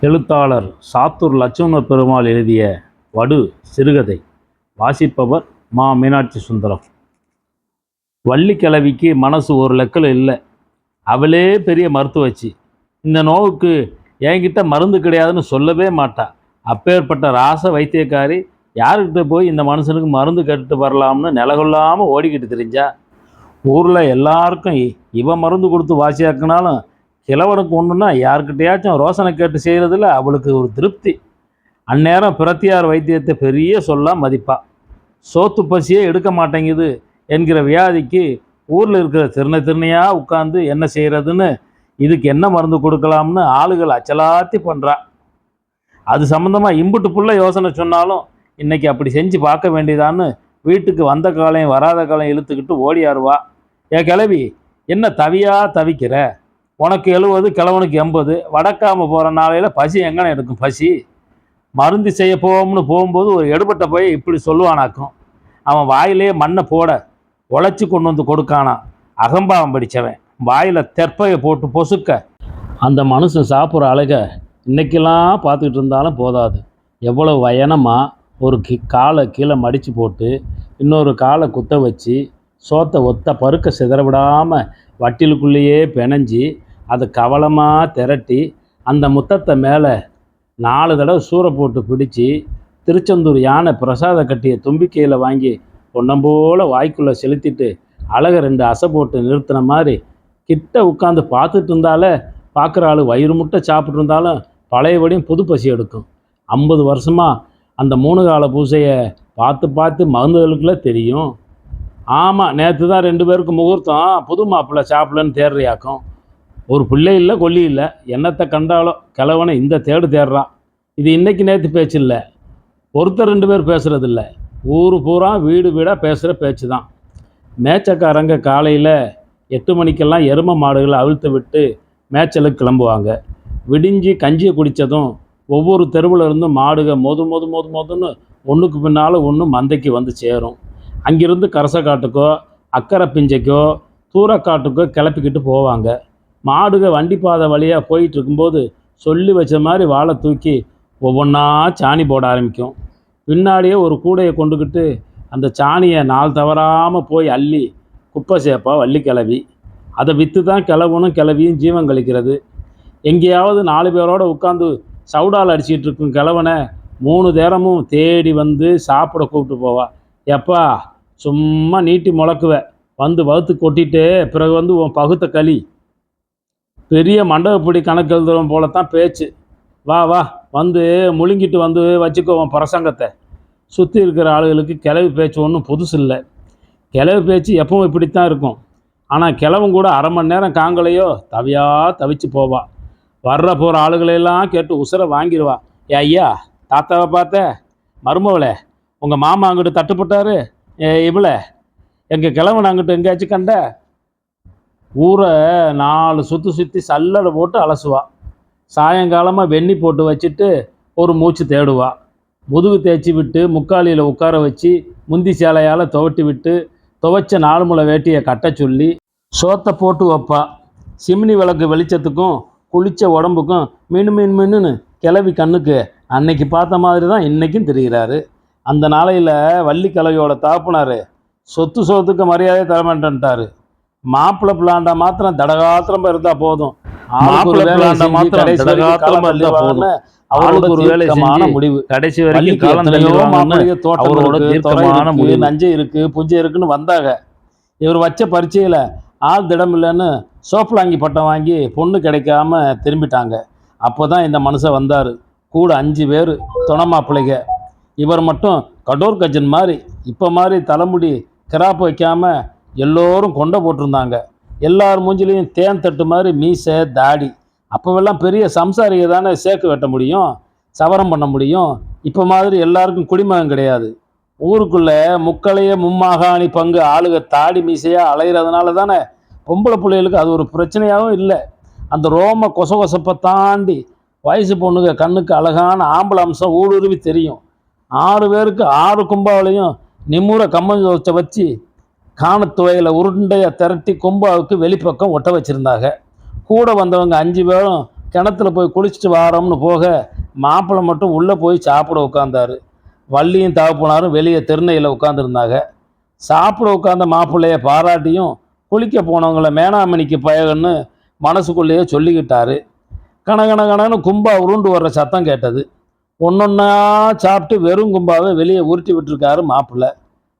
எழுத்தாளர் சாத்தூர் லட்சுமண பெருமாள் எழுதிய வடு சிறுகதை. வாசிப்பவர் மா மீனாட்சி சுந்தரம். வள்ளிக்கிழவிக்கு மனசு ஒரு லெக்கில் இல்லை. அவளே பெரிய மருத்துவச்சி. இந்த நோவுக்கு என்கிட்ட மருந்து கிடையாதுன்னு சொல்லவே மாட்டா. அப்பேற்பட்ட ராச வைத்தியக்காரி யாருக்கிட்ட போய் இந்த மனுஷனுக்கு மருந்து கட்டு வரலாம்னு நிலகொள்ளாமல் ஓடிக்கிட்டு தெரிஞ்சா ஊரில் எல்லாருக்கும் இவன் மருந்து கொடுத்து வாசியாக்குனாலும் கிழவனுக்கு ஒன்றுன்னா யாருக்கிட்டையாச்சும் ரோசனை கேட்டு செய்கிறதுல அவளுக்கு ஒரு திருப்தி. அந்நேரம் பிரத்தியார் வைத்தியத்தை பெரிய சொல்லா மதிப்பா. சோத்து பசியே எடுக்க மாட்டேங்குது என்கிற வியாதிக்கு ஊரில் இருக்கிற திருநை திருணையாக உட்காந்து என்ன செய்கிறதுன்னு இதுக்கு என்ன மருந்து கொடுக்கலாம்னு ஆளுகள் அச்சலாத்தி பண்ணுறா அது சம்மந்தமாக இம்புட்டு புள்ள யோசனை சொன்னாலும் இன்றைக்கி அப்படி செஞ்சு பார்க்க வேண்டியதான்னு வீட்டுக்கு வந்த காலையும் வராத காலையும் இழுத்துக்கிட்டு ஓடியாருவா ஏ கிளவி என்ன தவியா தவிக்கிற? உனக்கு எழுபது கிழவனுக்கு எண்பது. வடக்காமல் போகிற நாளையில் பசி எங்கன எடுக்கும்? பசி? மருந்து செய்ய போவோம்னு போகும்போது ஒரு எடுபட்ட போய் இப்படி சொல்லுவானாக்கும். அவன் வாயிலே மண்ணை போட உழைச்சி கொண்டு வந்து கொடுக்கானான் அகம்பாவம் படித்தவன் வாயில் தெற்பையை போட்டு பொசுக்க. அந்த மனுஷன் சாப்பிட்ற அழக இன்னைக்கெல்லாம் பார்த்துக்கிட்டு இருந்தாலும் போதாது. எவ்வளோ வயனமாக ஒரு கி காலை கீழே மடித்து போட்டு இன்னொரு காலை குத்த வச்சு சோத்தை ஒத்த பருக்க சிதற விடாமல் வட்டிலுக்குள்ளேயே பிணைஞ்சி அதை கவலமாக திரட்டி அந்த முத்தத்தை மேலே நாலு தடவை சூறை போட்டு பிடிச்சி திருச்செந்தூர் யானை பிரசாத கட்டிய தும்பிக்கையில் வாங்கி பொன்னம்போல் வாய்க்குள்ளே செலுத்திட்டு அழகை ரெண்டு அசை போட்டு நிறுத்தின மாதிரி கிட்ட உட்காந்து பார்த்துட்டு இருந்தாலே பார்க்குற ஆள் வயிறு முட்டை சாப்பிட்ருந்தாலும் பழையபடியும் புது பசி எடுக்கும். ஐம்பது வருஷமாக அந்த மூணு கால பூசையை பார்த்து பார்த்து மருந்துகளுக்குள்ளே தெரியும். ஆமாம் நேற்று தான் ரெண்டு பேருக்கு முகூர்த்தம். புது மாப்பிள்ளை சாப்பிடலன்னு தேடுறியாக்கும். ஒரு பிள்ளை இல்லை கொல்லி இல்லை. என்னத்தை கண்டாலோ கிழவனை இந்த தேடு தேடுறான் இது இன்றைக்கி நேற்று பேச்சு இல்லை. ஒருத்தர் ரெண்டு பேர் பேசுகிறது இல்லை. ஊர் பூரா வீடு வீடாக பேசுகிற பேச்சு தான். மேய்ச்சக்காரங்க காலையில் எட்டு மணிக்கெல்லாம் எரும மாடுகளை அவிழ்த்து விட்டு மேய்ச்சலுக்கு கிளம்புவாங்க. விடிஞ்சு கஞ்சியை குடித்ததும் ஒவ்வொரு தெருவில் இருந்தும் மாடுக மொது மொது மொது மோதுன்னு ஒன்றுக்கு பின்னால் ஒன்று மந்தைக்கு வந்து சேரும். அங்கிருந்து கரசக்காட்டுக்கோ அக்கரை பிஞ்சைக்கோ தூரக்காட்டுக்கோ கிளப்பிக்கிட்டு போவாங்க. மாடுக வண்டி பாதை வழியாக போயிட்டு இருக்கும்போது சொல்லி வச்ச மாதிரி வாழை தூக்கி ஒவ்வொன்றா சாணி போட ஆரம்பிக்கும். பின்னாடியே ஒரு கூடையை கொண்டுக்கிட்டு அந்த சாணியை நாள் தவறாமல் போய் அள்ளி குப்பை சேப்பா வள்ளி கிளவி. அதை விற்று தான் கிளவனும் கிளவியும் ஜீவன் கழிக்கிறது. எங்கேயாவது நாலு பேரோட உட்காந்து சவுடால் அடிச்சிட்டு இருக்கும் கிழவனை மூணு நேரமும் தேடி வந்து சாப்பிட கூப்பிட்டு போவா. எப்பா சும்மா நீட்டி முளக்குவ வந்து வகுத்து கொட்டிட்டு பிறகு வந்து உன் பகுத்த களி. பெரிய மண்டபப்படி கணக்கு போல போலத்தான் பேச்சு. வா வா வந்து முழுங்கிட்டு வந்து வச்சுக்கோ உன் பிரசங்கத்தை. சுற்றி இருக்கிற ஆளுகளுக்கு கிளவி பேச்சு ஒன்றும் புதுசு இல்லை. கிளவி பேச்சு எப்பவும் இப்படித்தான் இருக்கும். ஆனால் கிழவன் கூட அரை மணி நேரம் காங்கலையோ தவியாக தவிச்சு போவாள் வர்ற போகிற ஆளுகளையெல்லாம் கேட்டு உசுரை வாங்கிடுவா ஏ ஐயா தாத்தாவை பார்த்த? மருமவளே உங்கள் மாமா அங்கிட்டு தட்டுப்பட்டாரு? ஏ எங்கள் கிழவன் அங்கிட்டு எங்கேயாச்சும் கண்ட? ஊரை நாலு சுற்றி சுற்றி சல்லடை போட்டு அலசுவா. சாயங்காலமாக வெண்ணி போட்டு வச்சுட்டு ஒரு மூச்சு தேடுவா. முதுகு தேய்ச்சி விட்டு முக்காலியில் உட்கார வச்சு முந்தி சேலையால் துவட்டி விட்டு துவைச்ச நாலு முளை வேட்டியை கட்ட சொல்லி சோத்தை போட்டு வைப்பா. சிம்னி விளக்கு வெளிச்சத்துக்கும் குளிச்ச உடம்புக்கும் மினு மினு மின்னுன்னு கிளவி கண்ணுக்கு அன்னைக்கு பார்த்த மாதிரி தான் இன்றைக்கும் தெரிகிறாரு. அந்த நாளையில் வள்ளி கிழவியோட தாப்புனார் சொத்து சொத்துக்கு மரியாதை தரமாட்டேன்ட்டாரு மாப்பிள்ளை பிளாண்டா மாத்திரம் தடகாத்திரமா இருந்தா போதும். ஆளுக்கு ஒரு செஞ்சு முடிவு. கடைசி வரைக்கும். நஞ்சை இருக்கு புஞ்சை இருக்குன்னு வந்தாங்க. இவர் வச்ச பரீட்சையில் ஆள் திடம் இல்லைன்னு சோப்பலாங்கி பட்டம் வாங்கி பொண்ணு கிடைக்காம திரும்பிட்டாங்க. அப்போ தான் இந்த மனுஷன் வந்தார். கூட அஞ்சு பேர் துணை மாப்பிள்ளைங்க. இவர் மட்டும் கடோர் கஜன் மாதிரி இப்போ மாதிரி தலைமுடி கிராப் வைக்காம எல்லோரும் கொண்டை போட்டிருந்தாங்க. எல்லார் மூஞ்சிலையும் தேன் தட்டு மாதிரி மீசை தாடி. அப்போவெல்லாம் பெரிய சம்சாரியை தானே சேர்க்கு வெட்ட முடியும் சவரம் பண்ண முடியும். இப்போ மாதிரி எல்லாருக்கும் குடிமகம் கிடையாது. ஊருக்குள்ளே முக்களைய மும்மாகாணி பங்கு ஆளுக தாடி மீசையாக அலைகிறதுனால தானே பொம்பளை பிள்ளைகளுக்கு அது ஒரு பிரச்சனையாகவும் இல்லை. அந்த ரோம கொச கொசப்பை தாண்டி வயசு பொண்ணுங்க கண்ணுக்கு அழகான ஆம்பளை அம்சம் ஊடுருவி தெரியும். ஆறு பேருக்கு ஆறு கும்பாவளையும் நிம்முற கம்மஞ்சோச்சை வச்சு காணத்துவையில் உருண்டையை திரட்டி கும்பாவுக்கு வெளிப்பக்கம் ஒட்ட வச்சுருந்தாங்க. கூட வந்தவங்க அஞ்சு பேரும் கிணத்துல போய் குளிச்சுட்டு வாரோம்னு போக மாப்பிள்ளை மட்டும் உள்ளே போய் சாப்பிட உட்காந்தாரு வள்ளியும் தகப்பனாரும் வெளியே திருநையில் உட்காந்துருந்தாங்க சாப்பிட உட்காந்த மாப்பிள்ளைய பாராட்டியும் குளிக்க போனவங்கள மேனாமணிக்கு பயகன்னு மனசுக்குள்ளேயே சொல்லிக்கிட்டாரு. கணகண கணன்னு கும்பா உருண்டு வர்ற சத்தம் கேட்டது. ஒன்றொன்னா சாப்பிட்டு வெறும் கும்பாவை வெளியே உருட்டி விட்டுருக்காரு மாப்பிள்ளை.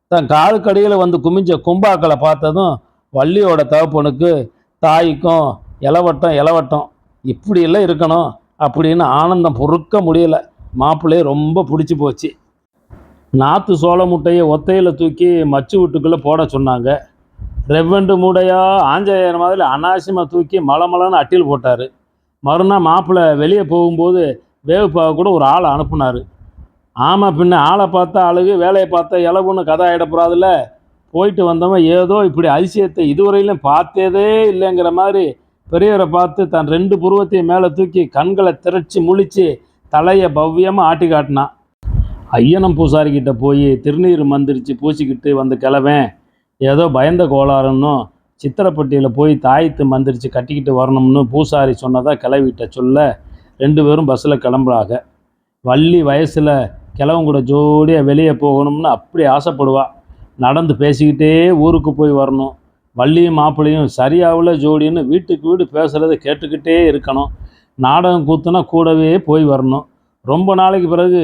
தன் காலுக்கடியில் வந்து குமிஞ்ச கும்பாக்களை பார்த்ததும் வள்ளியோட தகப்பனுக்கு தாய்க்கும் இலவட்டம் இலவட்டம் இப்படியெல்லாம் இருக்கணும் அப்படின்னு ஆனந்தம் பொறுக்க முடியல. மாப்பிள்ளையே ரொம்ப பிடிச்சி போச்சு. நாற்று சோள முட்டையை ஒத்தையில் தூக்கி மச்சு வீட்டுக்குள்ளே போட சொன்னாங்க. ரெவெண்டு மூடையா ஆஞ்சநேயர் மாதிரி அனாவசியமாக தூக்கி மலமலன்னு அட்டில் போட்டார். மறுநாள் மாப்பிள்ளை வெளியே போகும்போது வேவுப்பாவை கூட ஒரு ஆளை அனுப்புனார். ஆமாம் பின்ன ஆளை பார்த்தா அழகு வேலையை பார்த்தா இலவுன்னு கதை ஆகிடப்படாதுல்ல போயிட்டு வந்தவன் ஏதோ இப்படி அதிசயத்தை இதுவரையிலும் பார்த்ததே இல்லைங்கிற மாதிரி பெரியவரை பார்த்து தன் ரெண்டு புருவத்தையும் மேலே தூக்கி கண்களை திரட்சி முழிச்சு தலையை பவ்யமாக ஆட்டி காட்டினான். ஐயனம் பூசாரிக்கிட்ட போய் திருநீர் மந்திரிச்சு பூசிக்கிட்டு வந்து கிளவேன் ஏதோ பயந்த கோளாறுன்னும் சித்திரப்பட்டியில் போய் தாயத்து மந்திரிச்சு கட்டிக்கிட்டு வரணும்னு பூசாரி சொன்னதாக கிளவிட்ட சொல்ல ரெண்டு பேரும் பஸ்ஸில் கிளம்புறாங்க வள்ளி வயசில் கிளவங்கூட கூட ஜோடியாக வெளியே போகணும்னு அப்படி ஆசைப்படுவா. நடந்து பேசிக்கிட்டே ஊருக்கு போய் வரணும். வள்ளியும் மாப்பிள்ளையும் சரியாவில் ஜோடின்னு வீட்டுக்கு வீடு பேசுகிறத கேட்டுக்கிட்டே இருக்கணும். நாடகம் கூத்துனா கூடவே போய் வரணும். ரொம்ப நாளைக்கு பிறகு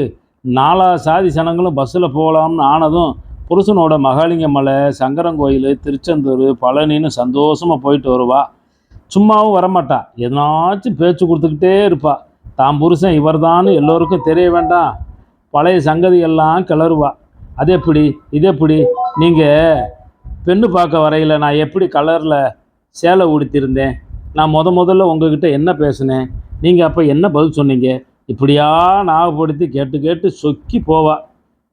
நாலா சாதி சனங்களும் பஸ்ஸில் போகலாம்னு ஆனதும் புருஷனோட மகாலிங்க மலை சங்கரங்கோயில் திருச்செந்தூர் பழனின்னு சந்தோஷமாக போயிட்டு வருவா. சும்மாவும் வரமாட்டா. எதனாச்சும் பேச்சு கொடுத்துக்கிட்டே இருப்பா. தான் புருஷன் இவர் இவர்தான்னு எல்லோருக்கும் தெரிய வேண்டாம். பழைய சங்கதி எல்லாம் கிளறுவா. அது எப்படி இது எப்படி நீங்கள் பெண்ணு பார்க்க வரையில் நான் எப்படி கலரில் சேலை உடுத்திருந்தேன் நான் முத முதல்ல உங்ககிட்ட என்ன பேசினேன்? நீங்கள் அப்போ என்ன பதில் சொன்னீங்க? இப்படியா ஞாபகப்படுத்தி கேட்டு கேட்டு சொக்கி போவா.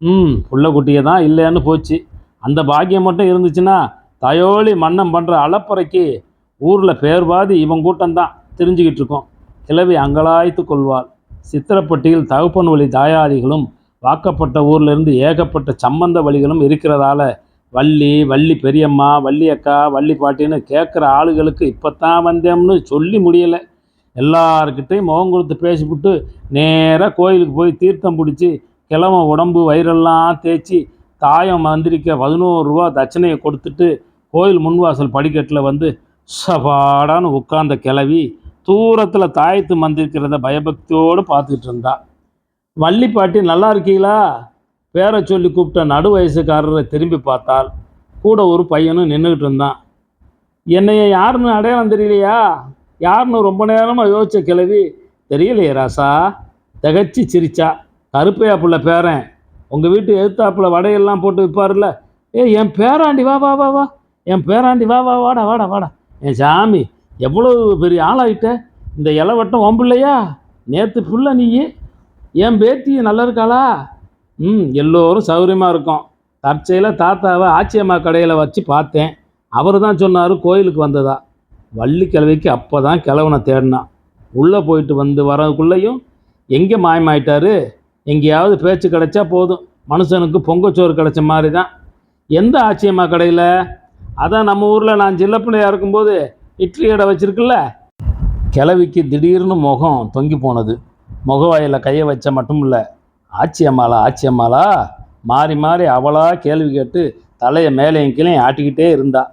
ம் புள்ள குட்டியை தான் இல்லைன்னு போச்சு. அந்த பாக்கியம் மட்டும் இருந்துச்சுன்னா தயோலி மன்னம் பண்ணுற அளப்பறைக்கு ஊரில் பேர் பாதி இவன் கூட்டம்தான் தெரிஞ்சுக்கிட்டு இருக்கோம். கிழவி அங்கலாய்த்து கொள்வாள். சித்திரப்பட்டியில் தகப்பன் வழி தாயாதிகளும் வாக்கப்பட்ட ஊர்லேருந்து ஏகப்பட்ட சம்பந்த வழிகளும் இருக்கிறதால வள்ளி வள்ளி பெரியம்மா வள்ளி அக்கா வள்ளி பாட்டின்னு கேட்குற ஆளுகளுக்கு இப்போத்தான் வந்தேம்னு சொல்லி முடியலை. எல்லார்கிட்டையும் முகம் கொடுத்து பேசிவிட்டு நேராக கோயிலுக்கு போய் தீர்த்தம் பிடிச்சி கிழமை உடம்பு வயிறெல்லாம் தேய்ச்சி தாயம் மந்திரிக்க பதினோரு ரூபா தட்சணையை கொடுத்துட்டு கோயில் முன்வாசல் படிக்கட்டில் வந்து சபாடான்னு உட்கார்ந்த கிளவி தூரத்தில் தாயத்து மந்திரிக்கிறத பயபக்தியோடு பார்த்துக்கிட்டு இருந்தா. வள்ளி பாட்டி நல்லா இருக்கீங்களா? பேரை சொல்லி கூப்பிட்ட நடு வயசுக்காரரை திரும்பி பார்த்தால் கூட ஒரு பையனும் நின்றுக்கிட்டு இருந்தான். என்னைய யாருன்னு அடையாளம் தெரியலையா? யாருன்னு? ரொம்ப நேரமாக யோசிச்ச கிளவி தெரியலையே ராசா. திகச்சு சிரிச்சா. கருப்பையா புள்ள பேரன். உங்கள் வீட்டு எழுத்தாப்புல வடையெல்லாம் போட்டு விற்பாருல்ல ஏ என் பேராண்டி வா வா வா வா. என் பேராண்டி வா வா வாடா வாடா வாடா. என் சாமி எவ்வளோ பெரிய ஆளாயிட்ட? இந்த இலவட்டம் ஒம்பிள்ளையா நேற்று புள்ள நீ? என் பேத்தி நல்லா இருக்காளா? ம் எல்லோரும் சௌகரியமாக இருக்கும். தற்செயலாக தாத்தாவை ஆச்சியம்மா கடையில் வச்சு பார்த்தேன். அவர் தான் சொன்னார் கோயிலுக்கு வந்ததா. வள்ளி அப்போ தான் கிழவனை தேடினான். உள்ளே போயிட்டு வந்து வரதுக்குள்ளேயும் எங்கே மாயமாயிட்டாரு? எங்கேயாவது பேச்சு கிடைச்சா போதும். மனுஷனுக்கு பொங்கச்சோறு கிடைச்ச மாதிரி தான் எந்த ஆச்சியம்மா கடையில்? அதான் நம்ம ஊரில் நான் சின்ன பிள்ளையா இருக்கும்போது இட்லி கடை வச்சுருக்குல்ல? கிளவிக்கு திடீர்னு முகம் தொங்கி போனது. முகவாயில் கையை வச்ச மட்டும் இல்லை. ஆச்சியம்மாளா ஆச்சியம்மாளா? மாறி மாறி அவளாக கேள்வி கேட்டு தலையை மேலேயும் கீழே ஆட்டிக்கிட்டே இருந்தா.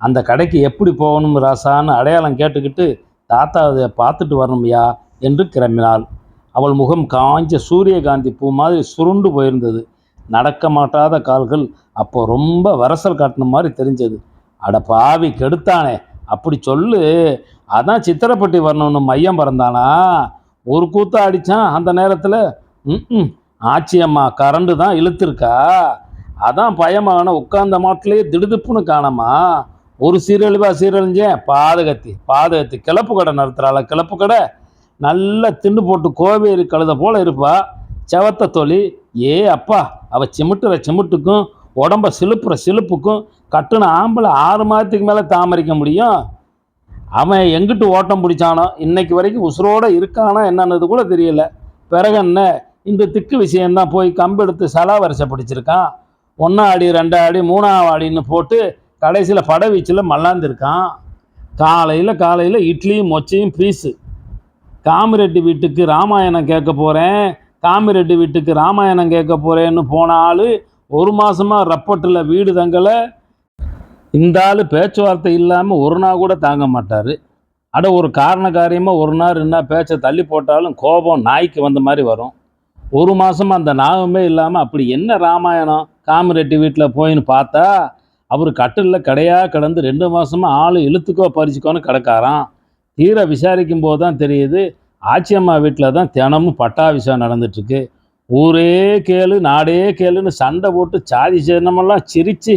அந்த கடைக்கு எப்படி போகணும் ராசான்னு அடையாளம் கேட்டுக்கிட்டு தாத்தா அதை பார்த்துட்டு வரணும்யா என்று கிளம்பினாள். அவள் முகம் காஞ்ச சூரியகாந்தி பூ மாதிரி சுருண்டு போயிருந்தது. நடக்க மாட்டாத கால்கள் அப்போ ரொம்ப வரசல் காட்டின மாதிரி தெரிஞ்சது. அட பாவி கெடுத்தானே. அப்படி சொல்லு. அதான் சித்திரப்பட்டி வரணும்னு மையம் பிறந்தானா? ஒரு கூத்தா அடித்தான் அந்த நேரத்தில். ம் ஆச்சியம்மா கரண்டு தான் இழுத்துருக்கா? அதான் பயமான உட்கார்ந்த மாட்டிலேயே திடுதுப்புன்னு காணாமா? ஒரு சீரழிவா சீரழிஞ்சேன். பாதகத்தி பாதகத்தி. கிளப்பு கடை நடத்துகிறாள கிளப்பு கடை. நல்லா தின்னு போட்டு கோவேறு கழுத போல இருப்பா. செவத்த தொழில் ஏ அப்பா அவ சிமிட்டுற சிமிட்டுக்கும் உடம்ப சிலுப்புற சிலுப்புக்கும் கட்டுன ஆம்பளை ஆறு மாதத்துக்கு மேலே தாமரிக்க முடியும்? அவன் எங்கிட்டு ஓட்டம் பிடிச்சானோ இன்னைக்கு வரைக்கும் உசுரோடு இருக்கானா என்னன்னது கூட தெரியல. பிறகு என்ன? இந்த திக்கு விஷயந்தான் போய் கம்பெடுத்து சலா வரிசை பிடிச்சிருக்கான். ஒன்றா அடி ரெண்டா அடி மூணாம் அடின்னு போட்டு கடைசியில் படவீச்சில் மல்லாந்துருக்கான் மல்லாந்திருக்கான். காலையில் காலையில் இட்லியும் மொச்சையும் பீஸு. காமிரெட்டி வீட்டுக்கு ராமாயணம் கேட்க போகிறேன் காமிரெட்டி வீட்டுக்கு ராமாயணம் கேட்க போகிறேன்னு போன ஆள் ஒரு மாதமாக ரப்பட்டில் வீடு தங்கலை. இந்த ஆள் பேச்சுவார்த்தை இல்லாமல் ஒரு நாள் கூட தாங்க மாட்டார். அட ஒரு காரண காரியமாக ஒரு நாள் ரெண்டு நாள் பேச்சை தள்ளி போட்டாலும் கோபம் நாய்க்கு வந்த மாதிரி வரும். ஒரு மாதம் அந்த நாகமே இல்லாமல் அப்படி என்ன ராமாயணம்? காமிரெட்டி வீட்டில் போயின்னு பார்த்தா அவர் கட்டிலில் கடையாக கிடந்து ரெண்டு மாதமாக ஆள் இழுத்துக்கோ பறிச்சுக்கோன்னு கிடக்காராம். தீர விசாரிக்கும் போது தான் தெரியுது ஆச்சியம்மா வீட்டில் தான் தினமும் பட்டாபிஷேகம் நடந்துட்டுருக்கு. ஊரே கேளு நாடே கேளுன்னு சண்டை போட்டு சாதி சின்னமெல்லாம் சிரித்து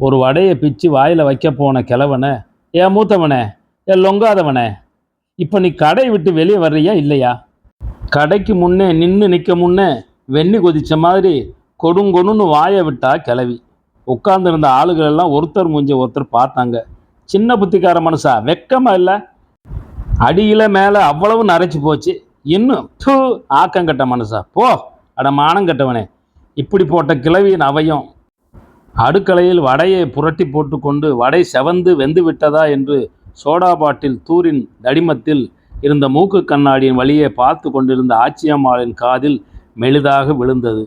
ஒரு வடையை பிச்சு வாயில் வைக்க போன கிழவனை ஏன் மூத்தவனே ஏன் லொங்காதவனே இப்போ நீ கடை விட்டு வெளியே வர்றியா இல்லையா? கடைக்கு முன்னே நின்று நிற்க முன்னே வெண்ணி கொதித்த மாதிரி கொடுங்கொடுன்னு வாயை விட்டா கிளவி உட்கார்ந்துருந்த ஆளுகள் எல்லாம் ஒருத்தர் மூஞ்சி ஒருத்தர் பார்த்தாங்க. சின்ன புத்திக்கார மனுஷா வெக்கமாக இல்லை? அடியில மேலே அவ்வளவு நரைச்சி போச்சு. இன்னும் தூ ஆக்கங்கட்ட மனுஷா. போ அட மானங்கட்டவனே இப்படி போட்ட கிளவியின் அவையும் அடுக்கலையில் வடையை புரட்டி போட்டுக்கொண்டு வடை செவந்து வெந்து விட்டதா என்று சோடா பாட்டில் தூரின் தடிமத்தில் இருந்த மூக்கு கண்ணாடியின் வழியே பார்த்து கொண்டிருந்த ஆச்சியம்மாளின் காதில் மெலிதாக விழுந்தது.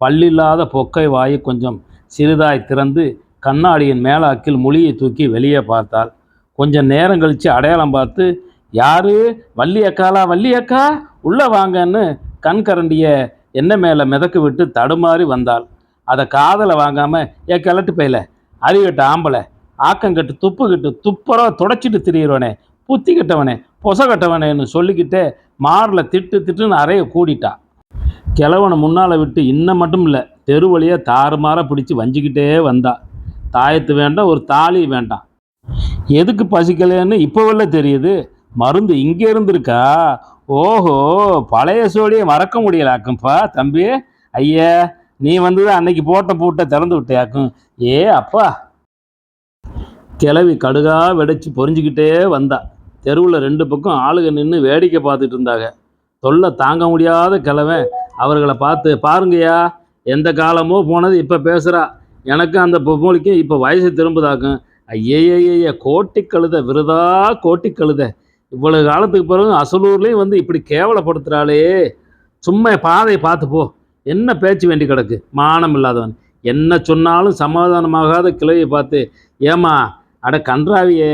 பல்லில்லாத பொக்கை வாயை கொஞ்சம் சிறிதாய் திறந்து கண்ணாடியின் மேலாக்கில் முழியை தூக்கி வெளியே பார்த்தாள். கொஞ்சம் நேரம் கழித்து அடையாளம் பார்த்து யாரு? வள்ளி அக்காலா வள்ளி அக்கா உள்ளே வாங்கன்னு கண் கரண்டிய எண்ணெய் மேலே மிதக்கு விட்டு தடுமாறி வந்தாள். அதை காதலை வாங்காமல் ஏ கிளட்டு பையில அறிவிட்ட ஆம்பளை ஆக்கங்கட்டு துப்புக்கிட்டு துப்புரவா தொடச்சிட்டு திரியிறவனே புத்தி கட்டவனே பொச கட்டவனேன்னு சொல்லிக்கிட்டே மாரில் திட்டு திட்டுன்னு அறைய கூடிட்டா. கிழவனை முன்னால் விட்டு இன்னும் மட்டும் இல்லை தெரு வழியாக தாறுமாற பிடிச்சி வஞ்சிக்கிட்டே வந்தா. தாயத்து வேண்டாம் ஒரு தாலி வேண்டாம். எதுக்கு பசிக்கலைன்னு இப்போவெல்லாம் தெரியுது. மருந்து இங்கே இருந்திருக்கா? ஓஹோ பழைய சோடியை மறக்க முடியலாக்கும்ப்பா தம்பி. ஐயா நீ வந்தது அன்னைக்கு போட்ட பூட்டை திறந்து விட்டியாக்கும். ஏ அப்பா. கிளவி கடுகா வெடிச்சு பொறிஞ்சிக்கிட்டே வந்தா. தெருவில் ரெண்டு பக்கம் ஆளுங்க நின்று வேடிக்கை பார்த்துட்டு இருந்தாங்க. தொல்லை தாங்க முடியாத கிழவன் அவர்களை பார்த்து பாருங்கய்யா எந்த காலமோ போனது இப்போ பேசுகிறா எனக்கும் அந்த பொம்மொழிக்கும் இப்போ வயசு திரும்புதாக்கும். ஐயையே கோட்டி கழுத விருதா கோட்டி கழுத இவ்வளவு காலத்துக்கு பிறகு அசலூர்லேயும் வந்து இப்படி கேவலப்படுத்துகிறாளே சும்மா பாதையை பார்த்து போ. என்ன பேச்சு வேண்டி கிடக்கு? மானம் இல்லாதவன். என்ன சொன்னாலும் சமாதானமாகாத கிளையை பார்த்து ஏமா அட கன்றாவியே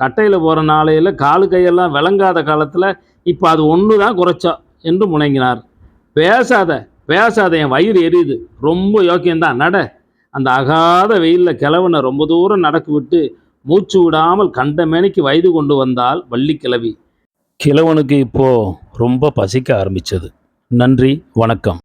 கட்டையில் போகிற நாளையில் காலு கையெல்லாம் விளங்காத காலத்தில் இப்போ அது ஒன்று தான் குறைச்சோம் என்று முணங்கினார் பேசாத பேசாத என் வயிறு எரியுது. ரொம்ப யோக்கியம்தான் நட. அந்த அகாத வெயிலில் கிழவனை ரொம்ப தூரம் நடக்க விட்டு மூச்சு விடாமல் கண்டமேனைக்கு வயது கொண்டு வந்தால் வள்ளி கிழவி கிழவனுக்கு இப்போ ரொம்ப பசிக்க ஆரம்பிச்சது. நன்றி வணக்கம்.